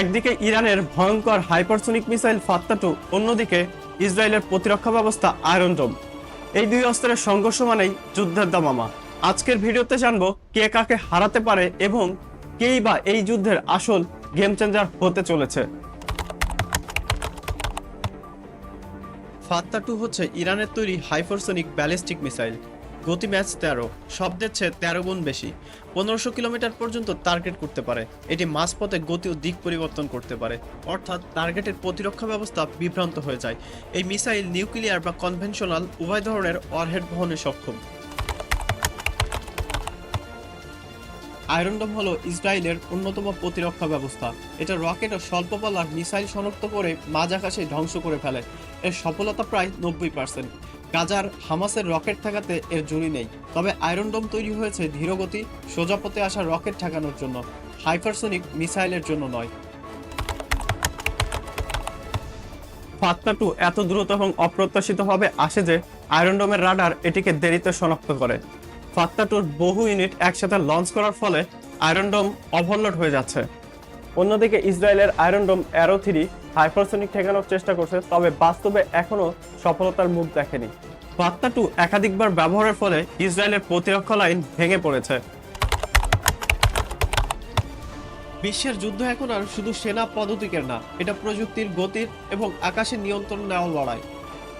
একদিকে ইরানের ভয়ঙ্কর হাইপারসোনিক মিসাইল ফাত্তাটু, অন্যদিকে ইসরায়েলের প্রতিরক্ষা ব্যবস্থা আয়রন ডোম। এই দুই অস্ত্রের সংঘর্ষ মানেই যুদ্ধের দামামা। আজকের ভিডিওতে জানব কে কাকে হারাতে পারে এবং কেই বা এই যুদ্ধের আসল গেম চেঞ্জার হতে চলেছে। ফাত্তা টু হচ্ছে ইরানের তৈরি হাইপারসোনিক ব্যালিস্টিক মিসাইল। গতি ম্যাচ তেরো, শব্দের চেয়ে তেরো গুণ বেশি। পনেরোশো কিলোমিটার পর্যন্ত টার্গেট করতে পারে। এটি মাঝপথে গতি ও দিক পরিবর্তন করতে পারে। অর্থাৎ টার্গেটের প্রতিরক্ষা ব্যবস্থা বিভ্রান্ত হয়ে যায়। এই মিসাইল নিউক্লিয়ার বা কনভেনশনাল উভয় ধরনের ওয়ারহেড বহনে সক্ষম। আয়রনডোম হলো ইসরায়েলের অন্যতম প্রতিরক্ষা ব্যবস্থা। এটা রকেট ও স্বল্পপালার মিসাইল শনাক্ত করে মাঝ আকাশে ধ্বংস করে ফেলে। এর সফলতা প্রায় নব্বই পার্সেন্ট গাজার হামাসের রকেট ঠেকাতে এর জুড়ি নেই। তবে আয়রনডোম তৈরি হয়েছে ধীরগতি, সোজাপথে আসা রকেট ঠেকানোর জন্য, হাইপারসোনিক মিসাইলের জন্য নয়। ফাত্তা টু এত দ্রুত এবং অপ্রত্যাশিতভাবে আসে যে আয়রনডোমের রাডার এটিকে দেরিতে শনাক্ত করে। ফাত্তা টুর বহু ইউনিট একসাথে লঞ্চ করার ফলে আয়রনডোম ওভারলোড হয়ে যাচ্ছে। অন্যদিকে ইসরায়েলের আয়রনডোম অ্যারো থ্রি হাইপারসোনিক ঠেকানোর চেষ্টা করছে, তবে বাস্তবে এখনও সফলতার মুখ দেখেনি। ফাত্তা টু একাধিকবার ব্যবহারের ফলে ইসরায়েলের প্রতিরক্ষা লাইন ভেঙে পড়েছে। বিশ্বের যুদ্ধ এখন আর শুধু সেনা পদ্ধতিকের না, এটা প্রযুক্তির গতির এবং আকাশের নিয়ন্ত্রণ নেওয়া লড়াই।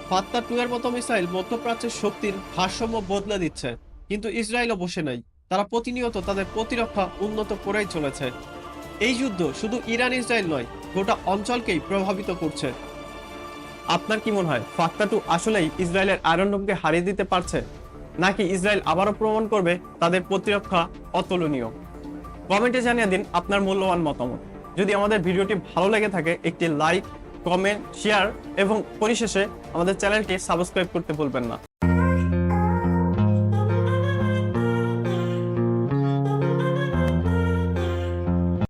ফাত্তা টু এর মতো মিসাইল মধ্যপ্রাচ্যের শক্তির ভারসাম্য বদলে দিচ্ছে, কিন্তু ইসরায়েলও বসে নাই। তারা প্রতিনিয়ত তাদের প্রতিরক্ষা উন্নত করেই চলেছে। এই যুদ্ধ শুধু ইরান ইসরায়েল নয়, গোটা অঞ্চলকেই প্রভাবিত করছে। আপনার কি মনে হয় ফাত্তা টু আসলেই ইসরায়েলের আয়রনডোমকে হারিয়ে দিতে পারছে? নাকি ইসরায়েল আবারও প্রমাণ করবে তাদের প্রতিরক্ষা অতুলনীয়? কমেন্টে জানিয়ে দিন আপনার মূল্যবান মতামত। যদি আমাদের ভিডিওটি ভালো লেগে থাকে, একটি লাইক, কমেন্ট, শেয়ার এবং পরিশেষে আমাদের চ্যানেলটি সাবস্ক্রাইব করতে ভুলবেন না।